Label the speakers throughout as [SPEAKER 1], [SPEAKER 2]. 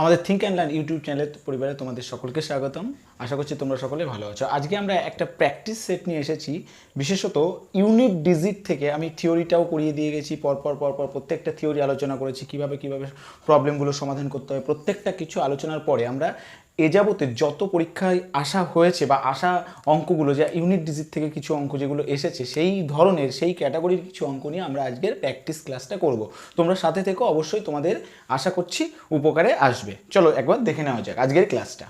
[SPEAKER 1] আমাদের think and learn YouTube চ্যানেলের পরিবারে তোমাদের সকলকে স্বাগতম। আশা করছি তোমরা সকলে ভালো আছো। আজকে আমরা একটা প্র্যাকটিস সেট নিয়ে এসেছি। বিশেষত ইউনিট ডিজিট থেকে আমি থিওরিটাও করিয়ে দিয়ে গেছি। পরপর পরপর প্রত্যেকটা থিওরি আলোচনা করেছি। কীভাবে কীভাবে প্রবলেমগুলো সমাধান করতে হয়। প্রত্যেকটা কিছু আলোচনার পরে আমরা এ যাবতে যত পরীক্ষায় আসা হয়েছে বা আসা অঙ্কগুলো, যা ইউনিট ডিজিট থেকে কিছু অঙ্ক যেগুলো এসেছে, সেই ধরনের, সেই ক্যাটাগরির কিছু অঙ্ক নিয়ে আমরা আজকের প্র্যাকটিস ক্লাসটা করব। তোমরা সাথে থেকে, অবশ্যই তোমাদের আশা করছি উপকারে আসবে। চলো একবার দেখে নেওয়া যাক আজকের ক্লাসটা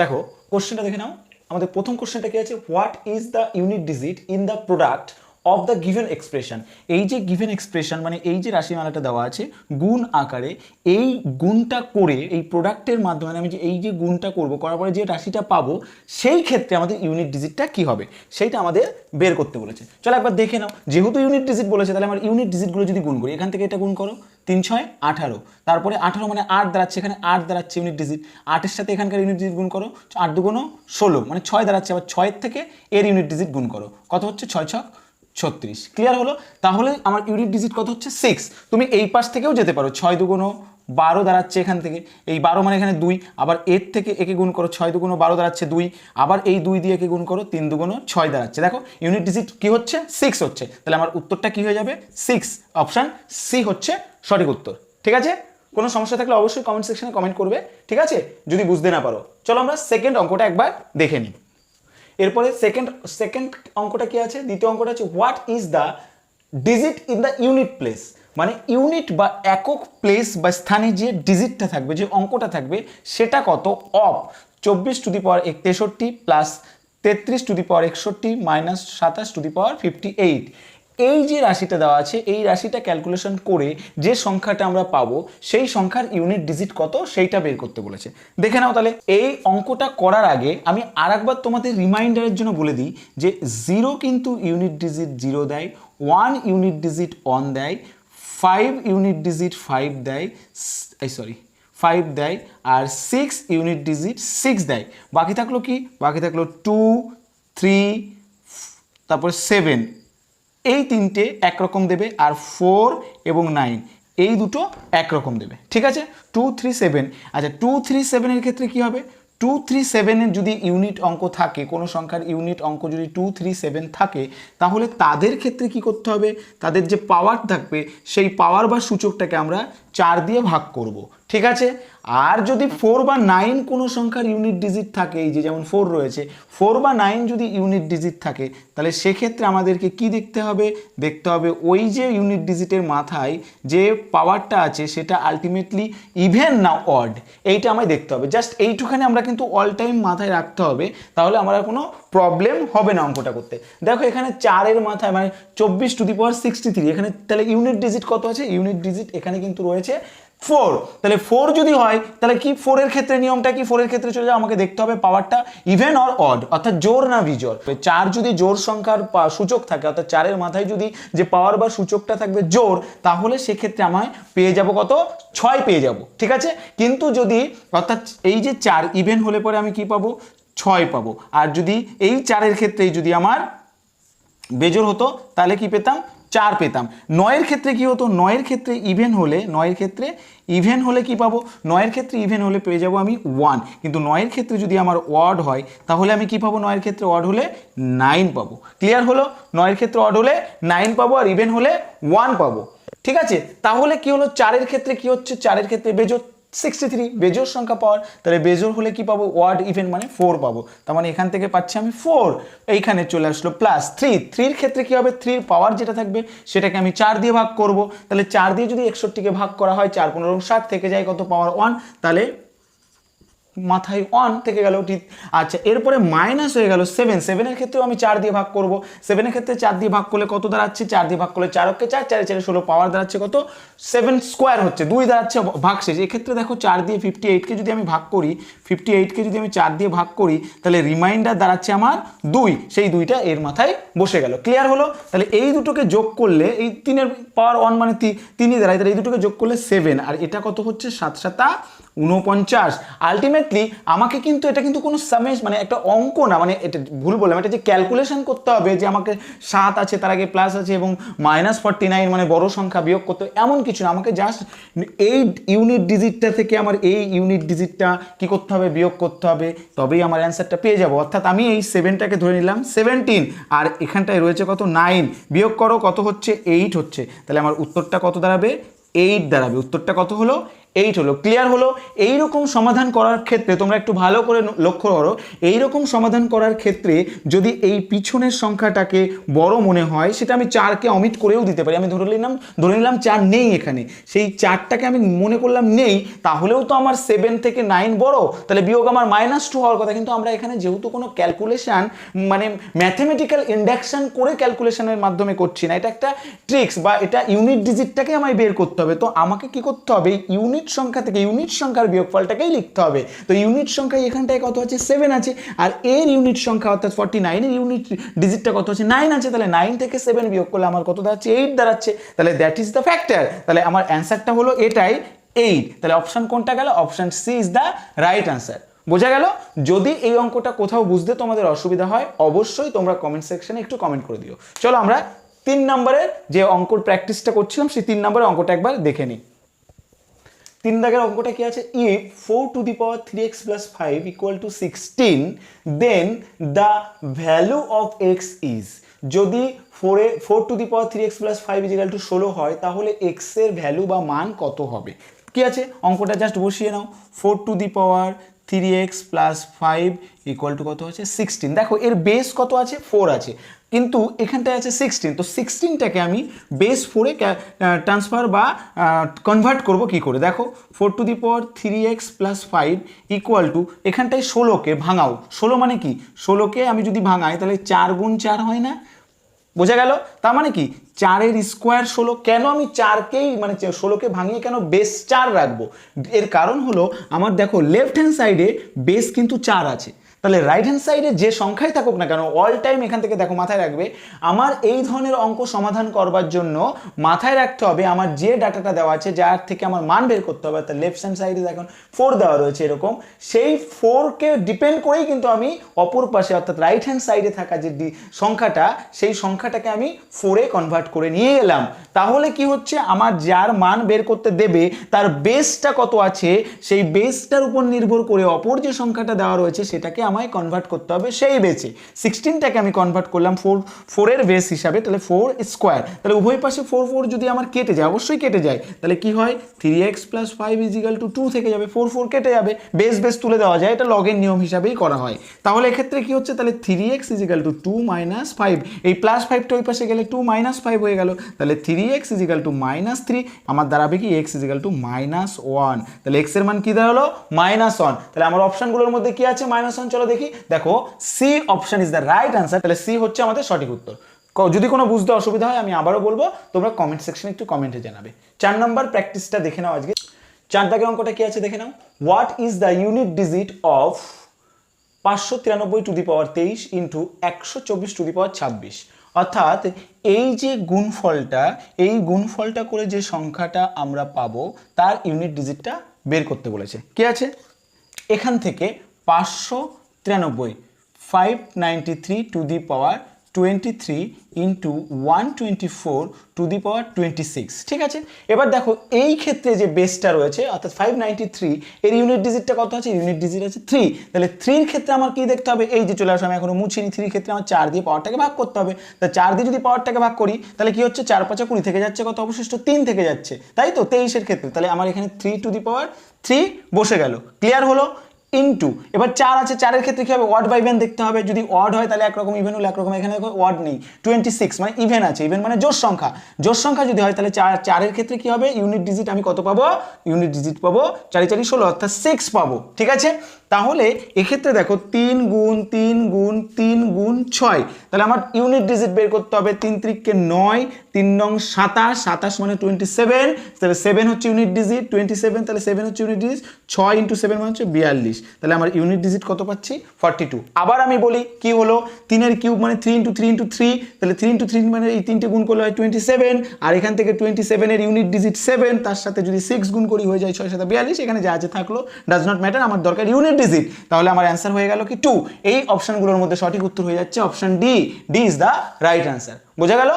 [SPEAKER 1] দেখো কোশ্চেনটা দেখে নাও। আমাদের প্রথম কোশ্চেনটা কি আছে? What is the unit digit in the product of the given expression এই যে গিভেন এক্সপ্রেশন মানে এই যে রাশিমালাটা দেওয়া আছে, গুণ আকারে এই গুণটা করে, এই প্রোডাক্টের মাধ্যমে আমি যে এই যে গুণটা করব, করার পরে যে রাশিটা পাবো, সেই ক্ষেত্রে আমাদের ইউনিট ডিজিটটা কি হবে? সেইটা আমাদের বের করতে বলেছে। চলো একবার দেখে নাও। যেহেতু ইউনিট ডিজিট বলেছে, তাহলে আমার ইউনিট ডিজিটগুলো যদি গুণ করি, এখান থেকে এটা গুণ করো। তিন, ছয়, আঠারো। তারপরে আঠারো মানে আট দাঁড়াচ্ছে, এখানে আট দাঁড়াচ্ছে ইউনিট ডিজিট আটের সাথে এখানকার ইউনিট ডিজিট গুণ করো, আট দুগুণো ষোলো মানে ছয় দাঁড়াচ্ছে, আবার ছয়ের থেকে এর ইউনিট ডিজিট গুণ করো। কত হচ্ছে? ছয়, ছক। ছত্রিশ। ক্লিয়ার হলো? তাহলে আমার ইউনিট ডিজিট কত হচ্ছে? সিক্স তুমি এই পাশ থেকেও যেতে পারো। ছয় দুগুণো বারো দাঁড়াচ্ছে এখান থেকে। এই বারো মানে এখানে দুই। আবার এর থেকে একে গুণ করো, ছয় দুগুণো বারো দাঁড়াচ্ছে দুই। আবার এই দুই দিয়ে একে গুণ করো, তিন দুগুণো ছয় দাঁড়াচ্ছে। দেখো ইউনিট ডিজিট কি হচ্ছে? সিক্স হচ্ছে। তাহলে আমার উত্তরটা কি হয়ে যাবে? সিক্স অপশান সি হচ্ছে সঠিক উত্তর। ঠিক আছে? কোনো সমস্যা থাকলে অবশ্যই কমেন্ট সেকশনে কমেন্ট করবে। ঠিক আছে? যদি বুঝতে না পারো। চলো আমরা সেকেন্ড অঙ্কটা একবার দেখে নিই। এরপরে সেকেন্ড সেকেন্ড অঙ্কটা কি আছে? দ্বিতীয় অঙ্কটা হচ্ছে what is the digit in the unit place মানে ইউনিট বা একক প্লেস বা স্থানে যে ডিজিটটা থাকবে, যে অঙ্কটা থাকবে, সেটা কত? অফ চব্বিশ টু দি পাওয়ার তেষট্টি প্লাস তেত্রিশ টু দি পাওয়ার একষট্টি মাইনাস সাতাশ to the power fifty eight এই যে রাশিটা দেওয়া আছে, এই রাশিটা ক্যালকুলেশন করে যে সংখ্যাটা আমরা পাবো, সেই সংখ্যার ইউনিট ডিজিট কত সেইটা বের করতে বলেছে। দেখে নাও তাহলে, এই অঙ্কটা করার আগে আমি আরেকবার তোমাদের রিমাইন্ডারের জন্য বলে দিই যে জিরো কিন্তু ইউনিট ডিজিট জিরো দেয় ওয়ান ইউনিট ডিজিট ওয়ান দেয় ফাইভ ইউনিট ডিজিট ফাইভ দেয় এই সরি ফাইভ দেয়, আর সিক্স ইউনিট ডিজিট সিক্স দেয়। বাকি থাকল কি? বাকি থাকল টু থ্রি তারপরে সেভেন এই তিনটে একরকম দেবে আর ফোর এবং নাইন, এই দুটো একরকম দেবে। ঠিক আছে? Two, three, seven. আচ্ছা টু, থ্রি, সেভেনের ক্ষেত্রে কি হবে? টু, থ্রি, সেভেনের যদি ইউনিট অঙ্ক থাকে, কোনো সংখ্যার ইউনিট অঙ্ক যদি টু, থ্রি, সেভেন থাকে, তাহলে তাদের ক্ষেত্রে কি করতে হবে? তাদের যে পাওয়ার থাকবে, সেই পাওয়ার বা সূচকটাকে আমরা চার দিয়ে ভাগ করব। ঠিক আছে? আর যদি ফোর বা নাইন কোনো সংখ্যার ইউনিট ডিজিট থাকে, এই যে যেমন ফোর রয়েছে ফোর বা নাইন যদি ইউনিট ডিজিট থাকে, তাহলে সেক্ষেত্রে আমাদেরকে কি দেখতে হবে? দেখতে হবে ওই যে ইউনিট ডিজিটের মাথায় যে পাওয়ারটা আছে, সেটা আলটিমেটলি ইভেন না অড এইটা আমায় দেখতে হবে। জাস্ট এইটুখানে আমরা কিন্তু অল টাইম মাথায় রাখতে হবে, তাহলে আমরা কোনো প্রবলেম হবে না অঙ্কটা করতে। দেখো এখানে চারের মাথায় মানে চব্বিশ to the power sixty three এখানে তাহলে ইউনিট ডিজিট কত আছে? ইউনিট ডিজিট এখানে কিন্তু রয়েছে ফোর তাহলে ফোর যদি হয়, তাহলে কি ফোরের ক্ষেত্রে নিয়মটা কি? ফোরের ক্ষেত্রে চলে যাও, আমাকে দেখতে হবে পাওয়ারটা ইভেন অর অড অর্থাৎ জোর না বিজোর। চার যদি জোর সংখ্যার সূচক থাকে, অর্থাৎ চারের মাথায় যদি যে পাওয়ার বা সূচকটা থাকবে জোর, তাহলে সেক্ষেত্রে আমায় পেয়ে যাব কত? ছয় পেয়ে যাব, ঠিক আছে? কিন্তু যদি, অর্থাৎ এই যে চার ইভেন হলে পরে আমি কি পাবো? ছয় পাবো। আর যদি এই চারের ক্ষেত্রেই যদি আমার বেজোর হতো, তাহলে কি পেতাম? চার পেতাম। নয়ের ক্ষেত্রে কি হতো? নয়ের ক্ষেত্রে ইভেন হলে, নয়ের ক্ষেত্রে ইভেন হলে কি পাবো? নয়ের ক্ষেত্রে ইভেন হলে পেয়ে যাব আমি ওয়ান কিন্তু নয়ের ক্ষেত্রে যদি আমার ওয়ার্ড হয়, তাহলে আমি কি পাবো? নয়ের ক্ষেত্রে ওয়ার্ড হলে নাইন পাবো। ক্লিয়ার হলো? নয়ের ক্ষেত্রে ওয়ার্ড হলে নাইন পাবো আর ইভেন হলে ওয়ান পাবো। ঠিক আছে? তাহলে কি হলো? চারের ক্ষেত্রে কি হচ্ছে? চারের ক্ষেত্রে বেজোর সিক্সটি থ্রি বেজোর সংখ্যা পাওয়ার, তাহলে বেজোর হলে কি পাবো? ওয়ার্ড ইভেন মানে ফোর পাবো। তার মানে এখান থেকে পাচ্ছি আমি ফোর এইখানে চলে আসলো প্লাস থ্রি থ্রির ক্ষেত্রে কি হবে? থ্রির পাওয়ার যেটা থাকবে, সেটাকে আমি চার দিয়ে ভাগ করব। তাহলে চার দিয়ে যদি একষট্টিকে ভাগ করা হয়, চার, পনেরো, ষাট থেকে যায় কত? পাওয়ার ওয়ান তাহলে মাথায় ওয়ান থেকে গেল ঠিক আচ্ছা এরপরে মাইনাস হয়ে গেল সেভেন সেভেনের ক্ষেত্রেও আমি চার দিয়ে ভাগ করব। সেভেনের ক্ষেত্রে চার দিয়ে ভাগ করলে কত দাঁড়াচ্ছে? চার দিয়ে ভাগ করলে চার অক্ষে চার, চারে চারে ষোলো পাওয়ার দাঁড়াচ্ছে কত? সেভেন স্কোয়ার হচ্ছে, দুই দাঁড়াচ্ছে ভাগ শেষ। এক্ষেত্রে দেখো চার দিয়ে ফিফটি এইটকে যদি আমি ভাগ করি ফিফটি এইটকে যদি আমি চার দিয়ে ভাগ করি, তাহলে রিমাইন্ডার দাঁড়াচ্ছে আমার দুই। সেই দুইটা এর মাথায় বসে গেল। ক্লিয়ার হলো? তাহলে এই দুটোকে যোগ করলে, এই তিনের পাওয়ার ওয়ান মানে তিনই দাঁড়ায়, তাহলে এই দুটোকে যোগ করলে সেভেন আর এটা কত হচ্ছে? সাত সাতা উনপঞ্চাশ আলটিমেটলি আমাকে কিন্তু এটা কিন্তু কোনো সামেশ মানে একটা অঙ্ক না মানে এটা ভুল বললাম, এটা যে ক্যালকুলেশন করতে হবে, যে আমাকে সাত আছে, তার আগে প্লাস আছে এবং মাইনাস ফর্টি নাইন মানে বড় সংখ্যা বিয়োগ করতে এমন কিছু না। আমাকে জাস্ট এই ইউনিট ডিজিটটা থেকে আমার এই ইউনিট ডিজিটটা কি করতে হবে, বিয়োগ করতে হবে, তবেই আমার অ্যান্সারটা পেয়ে যাব। অর্থাৎ আমি এই সেভেনটাকে ধরে নিলাম সেভেন্টিন আর এখানটায় রয়েছে কত? নাইন বিয়োগ করো, কত হচ্ছে? এইট হচ্ছে। তাহলে আমার উত্তরটা কত দাঁড়াবে? এইট দাঁড়াবে। উত্তরটা কত হলো? এইট হলো ক্লিয়ার হলো এই রকম সমাধান করার ক্ষেত্রে তোমরা একটু ভালো করে লক্ষ্য করো এই রকম সমাধান করার ক্ষেত্রে যদি এই পিছনের সংখ্যাটাকে বড় মনে হয়, সেটা আমি চারকে অমিট করেও দিতে পারি। আমি ধরে নিলাম ধরে নিলাম চার নেই এখানে। সেই চারটাকে আমি মনে করলাম নেই, তাহলেও তো আমার সেভেন থেকে নাইন বড়। তাহলে বিয়োগ আমার মাইনাস টু হওয়ার কথা। কিন্তু আমরা এখানে যেহেতু কোনো ক্যালকুলেশান মানে ম্যাথমেটিক্যাল ইন্ডাকশান করে ক্যালকুলেশনের মাধ্যমে করছি না, এটা একটা ট্রিক্স বা এটা ইউনিট ডিজিটটাকে আমায় বের করতে হবে। তো আমাকে কি করতে হবে? ইউনিট সংখ্যা থেকে ইউনিট সংখ্যার বিয়োগফলটাকেই লিখতে হবে। তো ইউনিট সংখ্যা এখানটায় কত আছে? সেভেন আছে। আর এর ইউনিট সংখ্যা অর্থাৎ ফর্টি নাইনের ইউনিট ডিজিটটা কত আছে? নাইন আছে। তাহলে নাইন থেকে সেভেন বিয়োগ করলে আমার কত দাঁড়াচ্ছে? এইট দাঁড়াচ্ছে। তাহলে দ্যাট ইজ দ্য ফ্যাক্টর তাহলে আমার অ্যান্সারটা হলো এটাই এইট তাহলে অপশন কোনটা গেল? Option C is the right answer বোঝা গেল? যদি এই অঙ্কটা কোথাও বুঝতে তোমাদের অসুবিধা হয়, অবশ্যই তোমরা কমেন্ট সেকশনে একটু কমেন্ট করে দিও। চলো আমরা তিন নম্বরের যে অঙ্কর প্র্যাকটিসটা করছিলাম, সেই তিন নম্বরের অঙ্কটা একবার দেখে নিই। তিন দাগের অঙ্কটা কি আছে? If four to the power three x plus five equal to sixteen then the value of x is যদি ফোরে four to the power three x plus five equal to ষোলো হয়, তাহলে এক্সের ভ্যালু বা মান কত হবে? কি আছে? অঙ্কটা জাস্ট বসিয়ে নাও। Four to the power three x plus five equal to কত আছে? সিক্সটিন দেখো, এর বেস কত আছে? ফোর আছে। কিন্তু এখানটায় আছে সিক্সটিন তো সিক্সটিনটাকে আমি বেস ফোরে ট্রান্সফার বা কনভার্ট করব কি করে? দেখো four to the power three x plus five equal to এখানটায় ষোলোকে ভাঙাও। ষোলো মানে কি? ষোলোকে আমি যদি ভাঙাই, তাহলে চার গুণ চার হয় না? বোঝা গেল? তার মানে কি? চারের স্কোয়ার ষোলো, কেন আমি চারকেই মানে ষোলোকে ভাঙিয়ে কেন বেস চার রাখব? এর কারণ হলো, আমার দেখো লেফট হ্যান্ড সাইডে বেস কিন্তু চার আছে। তাহলে রাইট হ্যান্ড সাইডে যে সংখ্যাই থাকুক না কেন অল টাইম এখান থেকে দেখো মাথায় রাখবে, আমার এই ধরনের অঙ্ক সমাধান করবার জন্য মাথায় রাখতে হবে আমার যে ডাটাটা দেওয়া আছে, যার থেকে আমার মান বের করতে হবে, অর্থাৎ লেফট হ্যান্ড সাইডে দেখুন ফোর দেওয়া রয়েছে এরকম, সেই ফোরকে ডিপেন্ড করেই কিন্তু আমি অপর পাশে, অর্থাৎ রাইট হ্যান্ড সাইডে থাকা যে সংখ্যাটা, সেই সংখ্যাটাকে আমি ফোরে কনভার্ট করে নিয়ে এলাম। তাহলে কি হচ্ছে? আমার যার মান বের করতে দেবে, তার বেসটা কত আছে, সেই বেসটার উপর নির্ভর করে অপর যে সংখ্যাটা দেওয়া রয়েছে, সেটাকে আমায় কনভার্ট করতে হবে সেই বেসে সিক্সটিনটাকে আমি কনভার্ট করলাম ফোর ফোরের বেস হিসাবে, তাহলে ফোর স্কোয়ার তাহলে উভয় পাশে ফোর ফোর যদি আমার কেটে যায়, অবশ্যই কেটে যায়। তাহলে কি হয়? Three x plus five equal to two থেকে যাবে ফোর ফোর কেটে যাবে। বেস বেস তুলে দেওয়া যায়, এটা লগের নিয়ম হিসাবেই করা হয়। তাহলে এক্ষেত্রে কি হচ্ছে? তাহলে three x equal to two minus five এই প্লাস ফাইভটা ওই পাশে গেলে টু মাইনাস ফাইভ হয়ে গেল। তাহলে three x equal to minus three আমার দাঁড়াবে কি? X equal to minus one তাহলে এক্সের মান কি দাঁড়াল? মাইনাস ওয়ান তাহলে আমার অপশনগুলোর মধ্যে কি আছে? মাইনাস ওয়ান চলো দেখি। দেখো C option is the right answer তাহলে সি হচ্ছে আমাদের সঠিক উত্তর। যদি কোনো বুঝতে অসুবিধা হয়, আমি আবারও বলব, তোমরা কমেন্ট সেকশনে একটু কমেন্টে জানাবে। চার নম্বর প্র্যাকটিসটা দেখে নাও আজকে। চার দাগের অঙ্কটা কি আছে দেখে নাও? What is the unit digit of পাঁচশো তিরানব্বই টু দি পাওয়ার তেইশ ইন্টু একশো চব্বিশ টু দি পাওয়ার ছাব্বিশ? অর্থাৎ, এই যে গুণফলটা, এই গুণফলটা করে যে সংখ্যাটা আমরা পাবো, তার ইউনিট ডিজিটটা বের করতে বলেছে। কি আছে? এখান থেকে পাঁচশো তিরানব্বই five ninety three to the power twenty three into one twenty four to the power twenty six ঠিক আছে? এবার দেখো, এই ক্ষেত্রে যে বেসটা রয়েছে, অর্থাৎ ফাইভ নাইনটি থ্রি এর ইউনিট ডিজিটটা কত আছে? ইউনিট ডিজিট আছে থ্রি তাহলে থ্রির ক্ষেত্রে আমার কী দেখতে হবে? এই যে চলে আসো, আমি এখনও মুছিনি। থ্রির ক্ষেত্রে আমার চার দিয়ে পাওয়ারটাকে ভাগ করতে হবে। তা চার দিয়ে যদি পাওয়ারটাকে ভাগ করি, তাহলে কী হচ্ছে? চার পাঁচা কুড়ি থেকে যাচ্ছে কত? অবশিষ্ট তিন থেকে যাচ্ছে। তাই তো? তেইশের ক্ষেত্রে। তাহলে আমার এখানে three to the power three বসে গেল। ক্লিয়ার হলো? ইনটু এবার চার আছে, চারের ক্ষেত্রে কি হবে? ওয়ার্ড বাই ইভেন দেখতে হবে। যদি ওয়ার্ড হয়, তাহলে একরকম ইভেন হলে একরকম, এখানে দেখো ওয়ার্ড নেই। টোয়েন্টি সিক্স মানে ইভেন আছে। ইভেন মানে জোর সংখ্যা। জোর সংখ্যা যদি হয়, তাহলে চার, চারের ক্ষেত্রে কি হবে? ইউনিট ডিজিট আমি কত পাবো? ইউনিট ডিজিট পাবো। চারি চারি, ষোলো, অর্থাৎ সিক্স পাবো। ঠিক আছে? তাহলে এক্ষেত্রে দেখো তিন গুণ তিন গুণ তিন গুণ ছয়। তাহলে আমার ইউনিট ডিজিট বের করতে হবে তিন ত্রিককে নয়, তিন নং সাতাশ সাতাশ মানে টোয়েন্টি সেভেন তাহলে সেভেন হচ্ছে ইউনিট ডিজিট টোয়েন্টি সেভেন তাহলে সেভেন হচ্ছে ইউনিট ডিজিট ছয় ইন্টু সেভেন মানে হচ্ছে বিয়াল্লিশ। তাহলে আমার ইউনিট ডিজিট কত পাচ্ছি? ফর্টি টু আবার আমি বলি, কি হলো? তিনের কিউব মানে three into three into three তাহলে থ্রি ইন্টু থ্রি মানে এই তিনটে গুণ করলে হয় টোয়েন্টি সেভেন আর এখান থেকে টোয়েন্টি সেভেনের ইউনিট ডিজিট সেভেন তার সাথে যদি সিক্স গুণ করি হয়ে যায় ছয় সাথে বিয়াল্লিশ, এখানে যা আছে থাকল ডাজ নট ম্যাটার আমার দরকার ইউনিট ডিজিট তাহলে আমার অ্যান্সার হয়ে গেল কি টু এই অপশনগুলোর মধ্যে সঠিক উত্তর হয়ে যাচ্ছে option D D is the right answer বোঝা গেল?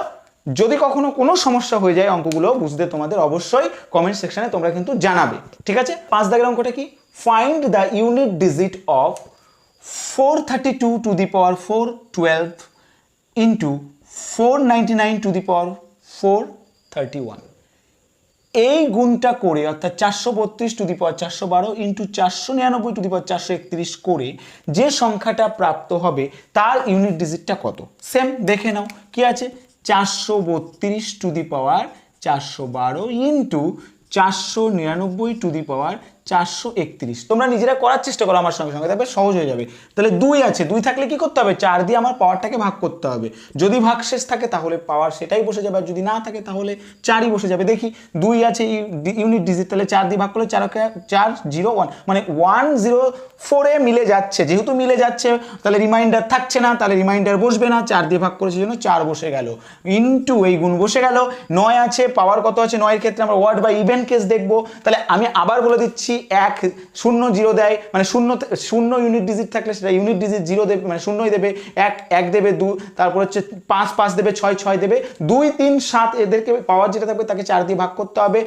[SPEAKER 1] যদি কখনো কোনো সমস্যা হয়ে যায় অঙ্কগুলো বুঝতে তোমাদের অবশ্যই কমেন্ট সেকশনে তোমরা কিন্তু জানাবে। ঠিক আছে? পাঁচ দাগের অঙ্কটা কি? Find the unit digit of four thirty two to the power four twelve into four ninety nine to the power four thirty one এই গুণটা করে, অর্থাৎ চারশো বত্রিশ টু দি পাওয়ার চারশো বারো ইন্টু চারশো নিরানব্বই টু দি পাওয়ার চারশো একত্রিশ করে যে সংখ্যাটা প্রাপ্ত হবে, তার ইউনিট ডিজিটটা কত? সেম দেখে নাও, কি আছে? চারশো বত্রিশ টু দি পাওয়ার চারশো বারো ইন্টু চারশো নিরানব্বই টু দি পাওয়ার চারশো একত্রিশ। তোমরা নিজেরা করার চেষ্টা করো আমার সঙ্গে সঙ্গে দেখবে সহজ হয়ে যাবে। তাহলে দুই আছে, দুই থাকলে কি করতে হবে? চার দিয়ে আমার পাওয়ারটাকে ভাগ করতে হবে। যদি ভাগ শেষ থাকে, তাহলে পাওয়ার সেটাই বসে যাবে, আর যদি না থাকে, তাহলে চারই বসে যাবে। দেখি, দুই আছে ইউনিট ডিজিট, তাহলে চার দিয়ে ভাগ করলে চার চার জিরো ওয়ান মানে ওয়ান জিরো ফোরে মিলে যাচ্ছে। যেহেতু মিলে যাচ্ছে, তাহলে রিমাইন্ডার থাকছে না, তাহলে রিমাইন্ডার বসবে না, চার দিয়ে ভাগ করেছে জন্য চার বসে গেল। ইন্টু এই গুণ বসে গেল, নয় আছে, পাওয়ার কত আছে? নয়ের ক্ষেত্রে আমরা ওয়ার্ড বা ইভেন্ট কেস দেখব। তাহলে আমি আবার বলে দিচ্ছি এক শূন্য জিরো দেয় মানে শূন্য শূন্য ইউনিট ডিজিট থাকলে সেটা ইউনিট ডিজিট জিরো দেবে মানে শূন্যই দেবে, এক এক দেবে দু, তারপর হচ্ছে পাঁচ পাঁচ দেবে ছয় ছয় দেবে, দুই, তিন, সাত এদেরকে পাওয়ার যেটা থাকবে তাকে চার দিয়ে ভাগ করতে হবে,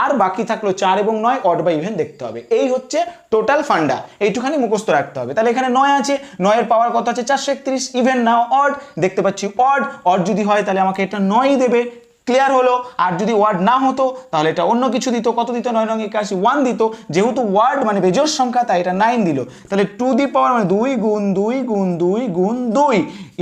[SPEAKER 1] আর বাকি থাকল চার এবং নয় অড বা ইভেন দেখতে হবে। এই হচ্ছে টোটাল ফান্ডা এইটুখানি মুখস্থ রাখতে হবে। তাহলে এখানে নয় আছে, নয়ের পাওয়ার কত আছে? চারশো একত্রিশ ইভেন নাও অড দেখতে পাচ্ছি অড অড যদি হয় তাহলে আমাকে এটা নয়ই দেবে। ক্লিয়ার হলো। আর যদি ওয়ার্ড না হতো, তাহলে এটা অন্য কিছু দিত। কত দিত? নয় রঙে একাশি। ওয়ান দিত। যেহেতু ওয়ার্ড মানে বেজর সংখ্যা, তাই এটা নাইন দিল। তাহলে টু দি পাওয়ার মানে দুই গুণ দুই গুণ দুই গুণ দুই।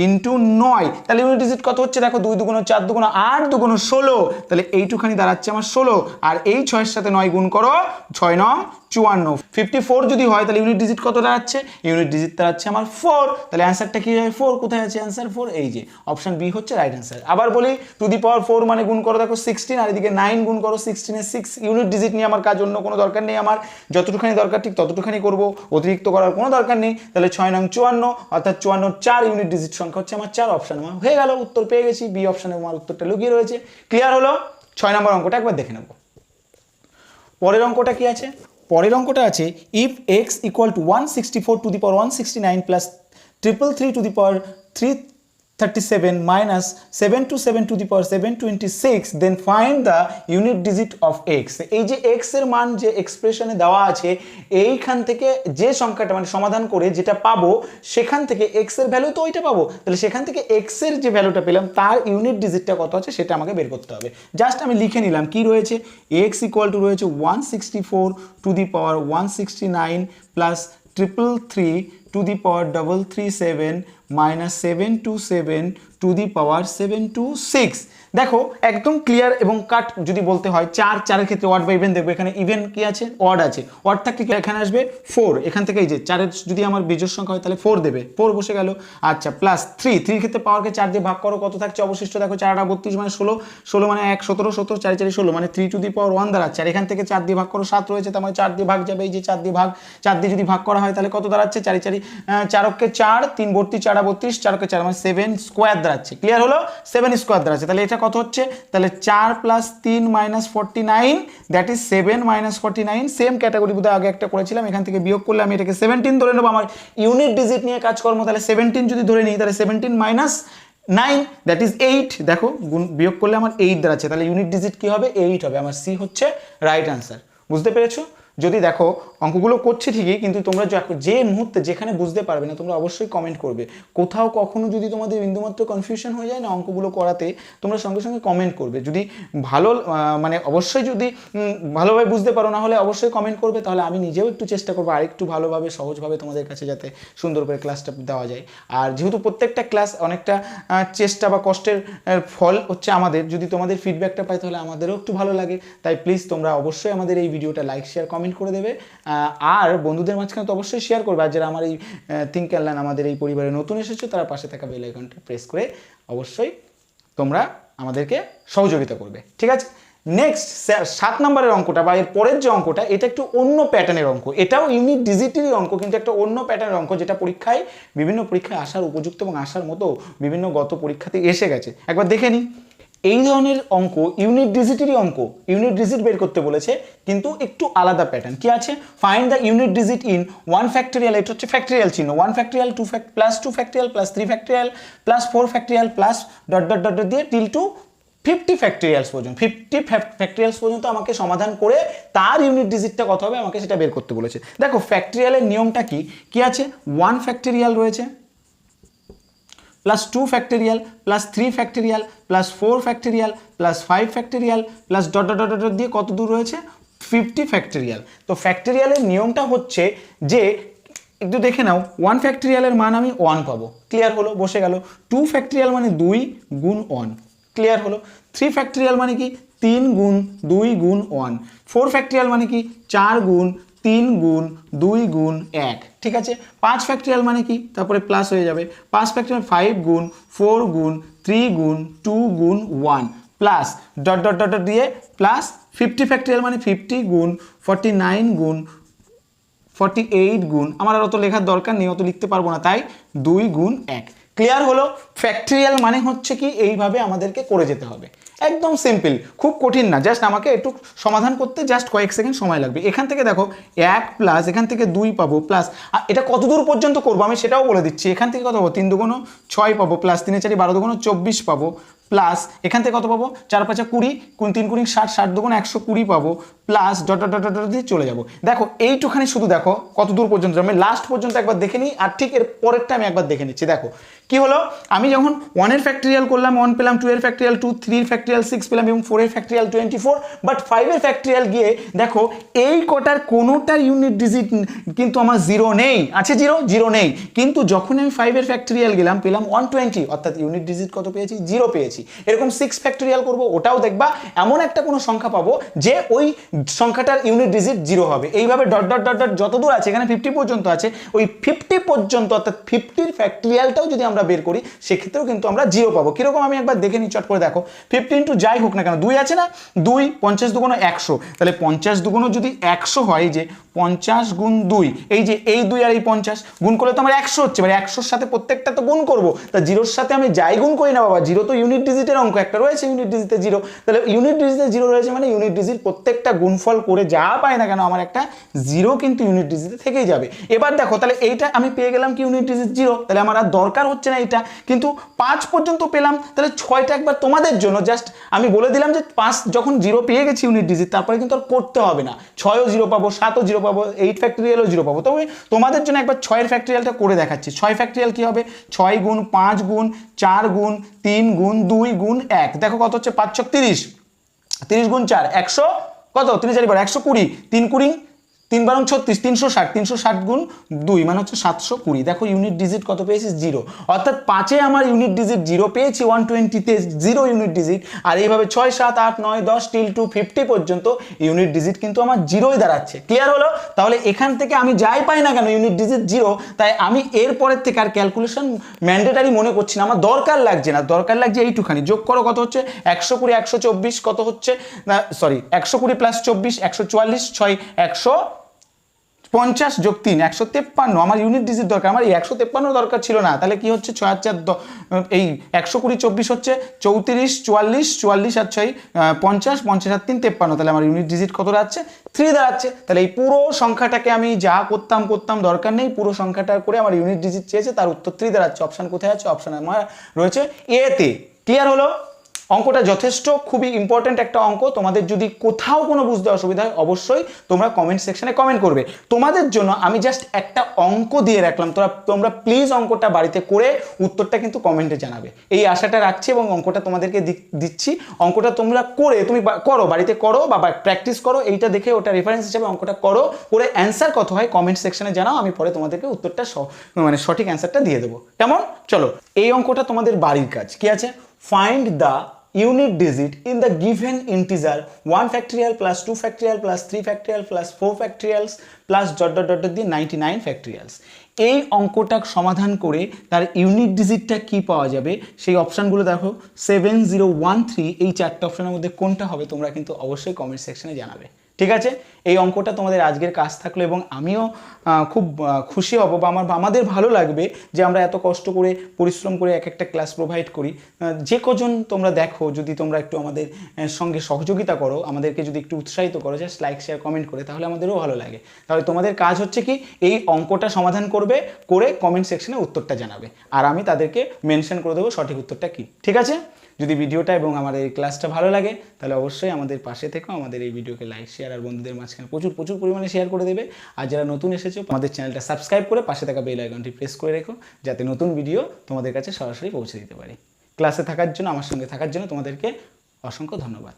[SPEAKER 1] ইন্টু নয়। তাহলে ইউনিট ডিজিট কত হচ্ছে? দেখো দুই দুগুণ চার দুগুণ আট দুগুণ ষোলো। তাহলে এইটুখানি দাঁড়াচ্ছে আমার ষোলো। আর এই ছয়ের সাথে নয় গুণ করো, ছয় নং, চুয়ান্ন। ফিফটি ফোর যদি হয়, তাহলে ইউনিট ডিজিট কত দাঁড়াচ্ছে? ইউনিট ডিজিট দাঁড়াচ্ছে আমার ফোর তাহলে অ্যান্সারটা কী হয়? ফোর কোথায় আছে অ্যান্সার ফোর এই যে অপশান বি হচ্ছে রাইট অ্যান্সার আবার বলি টু দি পাওয়ার ফোর মানে গুণ করো, দেখো সিক্সটিন আর এদিকে নাইন গুণ করো সিক্সটিনের সিক্স ইউনিট ডিজিট নিয়ে আমার কাজ অন্য কোনো দরকার নেই আমার। যতটুখানি দরকার ঠিক ততটুখানি করব। অতিরিক্ত করার কোনো দরকার নেই। তাহলে ছয় নং চুয়ান্ন, অর্থাৎ চুয়ান্ন চার ইউনিট ডিজিট সংখ্যা হচ্ছে আমার চার অপশান আমার হয়ে গেল, উত্তর পেয়ে গেছি বি অপশানে আমার উত্তরটা লুকিয়ে রয়েছে। ক্লিয়ার হলো? ছয় নম্বর অঙ্কটা একবার দেখে নেব। পরের অঙ্কটা কি আছে? পরের অঙ্কটা আছে if x equal to one sixty four to the power one sixty nine plus triple three to the power three thirty seven minus seven two seven to the power seven twenty six then find the unit digit of x এই যে এক্সের মান যে এক্সপ্রেশনে দেওয়া আছে, এইখান থেকে যে সংখ্যাটা মানে সমাধান করে যেটা পাবো, সেখান থেকে এক্সের ভ্যালু তো ওইটা পাবো। তাহলে সেখান থেকে এক্সের যে ভ্যালুটা পেলাম, তার ইউনিট ডিজিটটা কত আছে সেটা আমাকে বের করতে হবে। জাস্ট আমি লিখে নিলাম, কি রয়েছে? এক্স ইকুয়াল টু রয়েছে one sixty four to the power one sixty nine plus triple three to the power 337 minus 727 to the power 726 দেখো, একদম ক্লিয়ার এবং কাট যদি বলতে হয়, চার, চারের ক্ষেত্রে ওয়ার্ড বা ইভেন দেখব, এখানে ইভেন কি আছে? ওয়ার্ড আছে। ওয়ার্ড থাকলে কি এখানে আসবে? ফোর এখান থেকে এই যে, চারের যদি আমার বিজোর সংখ্যা হয়, তাহলে ফোর দেবে। ফোর বসে গেল। আচ্ছা প্লাস থ্রি থ্রির ক্ষেত্রে পাওয়ারকে চার দিয়ে ভাগ করো, কত থাকছে? অবশিষ্ট দেখো চারটা বত্রিশ মানে ষোলো। ষোলো মানে এক, সতেরো সতেরো, চারি চারি ষোলো। মানে three to the power one দাঁড়াচ্ছে। আর এখান থেকে চার দিয়ে ভাগ করো, সাত রয়েছে, তার মানে চার দিয়ে ভাগ যাবে, এই যে চার দিয়ে ভাগ। চার দিয়ে যদি ভাগ করা হয়, তাহলে কত দাঁড়াচ্ছে? চারি চারি চারককে চার, তিন ভর্তি চারা বত্রিশ, চারকে চার মানে সেভেন স্কোয়ার দাঁড়াচ্ছে। ক্লিয়ার হলো? সেভেন স্কোয়ার দাঁড়াচ্ছে। তাহলে এটা কত হচ্ছে? তাহলে চার প্লাস তিন minus forty nine that is seven minus forty nine same category বোধহয় আগে একটা করেছিলাম, এখান থেকে বিয়োগ করলে আমি এটাকে সেভেন্টিন ধরে নেব, আমার ইউনিট ডিজিট নিয়ে কাজকর্ম, তাহলে সেভেন্টিন যদি ধরে নিই, তাহলে seventeen minus nine that is eight দেখো বিয়োগ করলে আমার এইট দাঁড়াচ্ছে, তাহলে ইউনিট ডিজিট কি হবে? এইট হবে, আমার সি হচ্ছে রাইট আনসার বুঝতে পেরেছ? যদি দেখো, অঙ্কগুলো করছে ঠিকই, কিন্তু তোমরা যে মুহূর্তে যেখানে বুঝতে পারবে না, তোমরা অবশ্যই কমেন্ট করবে। কোথাও কখনো যদি তোমাদের বিন্দুমাত্র কনফিউশন হয়ে যায় না অঙ্কগুলো করাতে, তোমরা সঙ্গে সঙ্গে কমেন্ট করবে। যদি ভালো মানে অবশ্যই যদি ভালোভাবে বুঝতে পারো, না হলে অবশ্যই কমেন্ট করবে, তাহলে আমি নিজেও একটু চেষ্টা করব আরেকটু ভালোভাবে, সহজভাবে তোমাদের কাছে যাতে সুন্দর করে ক্লাসটা দেওয়া যায়। আর যেহেতু প্রত্যেকটা ক্লাস অনেকটা চেষ্টা বা কষ্টের ফল হচ্ছে আমাদের, যদি তোমাদের ফিডব্যাকটা পাই, তাহলে আমাদেরও একটু ভালো লাগে। তাই প্লিজ তোমরা অবশ্যই আমাদের এই ভিডিওটা লাইক শেয়ার কমেন্ট কমেন্ট করে দেবে। আর বন্ধুদের মাঝখানে তো অবশ্যই শেয়ার করবে। আর যারা আমার এই থিঙ্ক ক্যানলান আমাদের এই পরিবারে নতুন এসেছ, তারা পাশে থাকা বেল আইকনটা প্রেস করে অবশ্যই তোমরা আমাদেরকে সহযোগিতা করবে। ঠিক আছে? নেক্সট সাত নম্বরের অঙ্কটা বা এর পরের যে অঙ্কটা, এটা একটু অন্য প্যাটার্নের অঙ্ক। এটাও ইউনিট ডিজিটেরই অঙ্ক, কিন্তু একটা অন্য প্যাটার্নের অঙ্ক, যেটা পরীক্ষায়, বিভিন্ন পরীক্ষায় আসার উপযুক্ত এবং আসার মতো বিভিন্ন গত পরীক্ষাতে এসে গেছে। একবার দেখে নিই। এই ধরনের অঙ্ক ইউনিট ডিজিটেরই অঙ্ক ইউনিট ডিজিট বের করতে বলেছে, কিন্তু একটু আলাদা প্যাটার্ন কি আছে? Find the unit digit in one factorial এটা হচ্ছে ফ্যাক্টরিয়াল চিহ্ন। One factorial two fact plus two factorial plus three factorial plus four factorial plus dot dot dot দিয়ে টিল টু ফিফটি ফ্যাক্টরিয়ালস পর্যন্ত। ফিফটি ফ্যাক্টরিয়ালস পর্যন্ত আমাকে সমাধান করে তার ইউনিট ডিজিটটা কত হবে আমাকে সেটা বের করতে বলেছে। দেখো ফ্যাক্টরিয়ালের নিয়মটা কি? কি আছে? ওয়ান ফ্যাক্টরিয়াল রয়েছে। Plus two factorial plus three factorial plus four factorial plus five factorial plus dot dot dot দিয়ে কত দূর রয়েছে? ফিফটি ফ্যাক্টরিয়াল তো ফ্যাক্টরিয়ালের নিয়মটা হচ্ছে যে, একটু দেখে নাও ওয়ান ফ্যাক্টরিয়ালের মান আমি ওয়ান পাবো। ক্লিয়ার হলো? বসে গেল। টু ফ্যাক্টরিয়াল মানে দুই গুণ ওয়ান ক্লিয়ার হলো? থ্রি ফ্যাক্টরিয়াল মানে কি? তিন গুণ দুই গুণ ওয়ান ফোর ফ্যাক্টরিয়াল মানে কি? চার গুণ তিন গুণ দুই গুণ এক। ঠিক আছে? পাঁচ ফ্যাক্টরিয়াল মানে কি? তারপরে প্লাস হয়ে যাবে। পাঁচ ফ্যাক্টরিয়াল ফাইভ গুণ ফোর গুণ থ্রি গুণ টু গুণ one plus dot dot dot দিয়ে প্লাস ফিফটি ফ্যাক্টরিয়াল মানে ফিফটি গুণ ফর্টি নাইন গুণ ফর্টি এইট গুণ। আমার আর অত লেখার দরকার নেই, অত লিখতে পারব না। তাই দুই গুণ এক। ক্লিয়ার হলো? ফ্যাক্টরিয়াল মানে হচ্ছে কি? এইভাবে আমাদেরকে করে যেতে হবে। একদম সিম্পল খুব কঠিন না। জাস্ট আমাকে একটু সমাধান করতে জাস্ট কয়েক সেকেন্ড সময় লাগবে। এখান থেকে দেখো, এক প্লাস এখান থেকে দুই পাবো প্লাস এটা কত দূর পর্যন্ত করব? আমি সেটাও বলে দিচ্ছি। এখান থেকে কত পাবো? তিন দুগুণ ছয় পাবো প্লাস তিনে চারি বারো দুগুণ চব্বিশ পাবো প্লাস এখান থেকে কত পাবো? চার পাঁচা কুড়ি তিন কুড়ি ষাট ষাট দুগুণ একশো কুড়ি পাবো। প্লাস ডট ডট ডট দিয়ে চলে যাব। দেখো, এইটুখানি শুধু দেখো, কত দূর পর্যন্ত আমি লাস্ট পর্যন্ত একবার দেখে নিই, আর ঠিক এর পরেরটা আমি একবার দেখে নিচ্ছি। দেখো, কি হলো? আমি যখন ওয়ানের ফ্যাক্টরিয়াল করলাম ওয়ান পেলাম টু এর ফ্যাক্টরিয়াল টু থ্রির ফ্যাক্টরিয়াল সিক্স পেলাম, এবং ফোরের ফ্যাক্টরিয়াল টোয়েন্টি ফোর বাট ফাইভের ফ্যাক্টরিয়াল গিয়ে, দেখো, এই কটার কোনোটার ইউনিট ডিজিট কিন্তু আমার জিরো নেই। আছে জিরো জিরো নেই। কিন্তু যখন আমি ফাইভের ফ্যাক্টরিয়াল গেলাম, পেলাম ওয়ান টোয়েন্টি অর্থাৎ ইউনিট ডিজিট কত পেয়েছি? জিরো পেয়েছি। এরকম সিক্স ফ্যাক্টরিয়াল করব, ওটাও দেখবা। এমন একটা কোনো সংখ্যা পাবো, যে ওই সংখ্যাটার ইউনিট ডিজিট জিরো হবে। এইভাবে ডট ডট ডট ডট যত দূর আছে, এখানে ফিফটি পর্যন্ত আছে, ওই ফিফটি পর্যন্ত অর্থাৎ ফিফটির ফ্যাক্টরিয়ালটাও যদি আমরা বের করি, সেক্ষেত্রেও কিন্তু আমরা জিরো পাবো। কীরকম আমি একবার দেখে নিই, চট করে দেখো। ফিফটি ইন্টু যাই হোক না কেন, দুই আছে না? দুই, পঞ্চাশ দুগুণ একশো। তাহলে পঞ্চাশ দুগুণ যদি একশো হয় যে পঞ্চাশ গুণ দুই, এই যে এই দুই আর এই পঞ্চাশ, গুণ করলে তো আমার একশো হচ্ছে। মানে একশোর সাথে প্রত্যেকটা তো গুণ করব। তা জিরোর সাথে আমি যাই গুণ করি না, বাবা। জিরো তো ইউনিট ডিজিটের অঙ্ক, একটা রয়েছে ইউনিট ডিজিটে জিরো তাহলে ইউনিট ডিজিটে জিরো রয়েছে মানে ইউনিট ডিজিট প্রত্যেকটা গুণফল করে যা পায় না কেন আমার একটা জিরো কিন্তু ইউনিট ডিজিটে থেকেই যাবে। এবার দেখো, তাহলে এইটা আমি পেয়ে গেলাম কি ইউনিট ডিজিট জিরো তাহলে আমার আর দরকার হচ্ছে না এটা কিন্তু পাঁচ পর্যন্ত পেলাম, তাহলে ছয়টা একবার তোমাদের জন্য জাস্ট আমি বলে দিলাম যে পাঁচ যখন জিরো পেয়ে গেছি ইউনিট ডিজিট তারপরে কিন্তু আর করতে হবে না। ছয়ও জিরো পাবো, সাতও জিরো পাবো এইট ফ্যাক্টরিয়ালও জিরো পাবো। তবে তোমাদের জন্য একবার ছয়ের ফ্যাক্টরিয়ালটা করে দেখাচ্ছি। ছয় ফ্যাক্টরিয়াল কি হবে? ছয় গুণ পাঁচ গুণ চার গুণ তিন গুণ দুই গুণ এক। দেখো কত হচ্ছে? পাঁচ ছক তিরিশ। তিরিশ গুণ চার, একশো কত? তিনি চারি বার একশো কুড়ি। তিন কুড়ি তিন বারং ছত্রিশ, তিনশো ষাট তিনশো ষাট গুণ দুই মানে হচ্ছে সাতশো কুড়ি। দেখো ইউনিট ডিজিট কত পেয়েছি জিরো অর্থাৎ পাঁচে আমার ইউনিট ডিজিট জিরো পেয়েছি ওয়ান টোয়েন্টিতে জিরো ইউনিট ডিজিট আর এইভাবে ছয়, সাত, আট, নয়, দশ টিল টু ফিফটি পর্যন্ত ইউনিট ডিজিট কিন্তু আমার জিরোই দাঁড়াচ্ছে। ক্লিয়ার হলো? তাহলে এখান থেকে আমি যাই পাই না কেন ইউনিট ডিজিট জিরো তাই আমি এর পরের থেকে আর ক্যালকুলেশন ম্যান্ডেটারি মনে করছি না। আমার দরকার লাগছে না। দরকার লাগছে এইটুখানি। যোগ করো কত হচ্ছে? একশো কুড়ি, একশো চব্বিশ, কত হচ্ছে? না সরি একশো কুড়ি প্লাস চব্বিশ, একশো চুয়াল্লিশ, ছয়, একশো পঞ্চাশ যোগ তিন, একশো তেপ্পান্ন। আমার ইউনিট ডিজিট দরকার। আমার এই একশো তেপ্পান্ন দরকার ছিল না। তাহলে কি হচ্ছে? ছয় চার এই একশো কুড়ি, চব্বিশ হচ্ছে চৌত্রিশ, চুয়াল্লিশ চুয়াল্লিশ আর ছয় পঞ্চাশ পঞ্চাশ আর তিন, তেপ্পান্ন। তাহলে আমার ইউনিট ডিজিট কত দাঁড়াচ্ছে? থ্রি দাঁড়াচ্ছে। তাহলে এই পুরো সংখ্যাটাকে আমি যা করতাম করতাম, দরকার নেই। পুরো সংখ্যাটা করে আমার ইউনিট ডিজিট চেয়েছে। তার উত্তর থ্রি দাঁড়াচ্ছে। অপশান কোথায় আছে? অপশান আমার রয়েছে এতে ক্লিয়ার হলো? অঙ্কটা যথেষ্ট, খুবই ইম্পর্ট্যান্ট একটা অঙ্ক। তোমাদের যদি কোথাও কোনো বুঝতে অসুবিধা হয়, অবশ্যই তোমরা কমেন্ট সেকশনে কমেন্ট করবে। তোমাদের জন্য আমি জাস্ট একটা অঙ্ক দিয়ে রাখলাম। তোরা, তোমরা প্লিজ অঙ্কটা বাড়িতে করে উত্তরটা কিন্তু কমেন্টে জানাবে। এই আশাটা রাখছি এবং অঙ্কটা তোমাদেরকে দিচ্ছি। অঙ্কটা তোমরা করে, তুমি করো, বাড়িতে করো বা প্র্যাকটিস করো, এইটা দেখে ওটা রেফারেন্স হিসেবে অঙ্কটা করো। করে অ্যান্সার কত হয় কমেন্ট সেকশনে জানাও, আমি পরে তোমাদেরকে উত্তরটা মানে সঠিক অ্যান্সারটা দিয়ে দেবো। কেমন? চলো, এই অঙ্কটা তোমাদের বাড়ির কাজ। কি আছে? Find the unit digit in the given integer 1 factorial plus 2 factorial plus 3 factorial plus 4 factorials plus dot dot dot দিয়ে 99 factorials এই অঙ্কটা সমাধান করে তার ইউনিট ডিজিটটা কি পাওয়া যাবে সেই অপশানগুলো দেখো সেভেন জিরো ওয়ান থ্রি এই চারটে অপশানের মধ্যে কোনটা হবে তোমরা কিন্তু অবশ্যই কমেন্ট সেকশনে জানাবে ঠিক আছে? এই অঙ্কটা তোমাদের আজকের কাজ থাকল এবং আমিও খুব খুশি হব বা আমার, আমাদের ভালো লাগবে যে আমরা এত কষ্ট করে, পরিশ্রম করে এক একটা ক্লাস প্রোভাইড করি। যে কজন তোমরা দেখো, যদি তোমরা একটু আমাদের সঙ্গে সহযোগিতা করো, আমাদেরকে যদি একটু উৎসাহিত করো জাস্ট লাইক শেয়ার কমেন্ট করে, তাহলে আমাদেরও ভালো লাগে। তাহলে তোমাদের কাজ হচ্ছে কি, এই অঙ্কটা সমাধান করবে, করে কমেন্ট সেকশনে উত্তরটা জানাবে। আর আমি তাদেরকে মেনশন করে দেবো সঠিক উত্তরটা কি। ঠিক আছে? যদি ভিডিওটা এবং আমাদের এই ক্লাসটা ভালো লাগে, তাহলে অবশ্যই আমাদের পাশে থেকেও আমাদের এই ভিডিওকে লাইক শেয়ার আর বন্ধুদের মাঝখানে প্রচুর প্রচুর পরিমাণে শেয়ার করে দেবে। আর যারা নতুন এসেছ, আমাদের চ্যানেলটা সাবস্ক্রাইব করে পাশে থাকা বেল আইকনটি প্রেস করে রেখো, যাতে নতুন ভিডিও তোমাদের কাছে সরাসরি পৌঁছে দিতে পারি। ক্লাসে থাকার জন্য, আমার সঙ্গে থাকার জন্য তোমাদেরকে অসংখ্য ধন্যবাদ।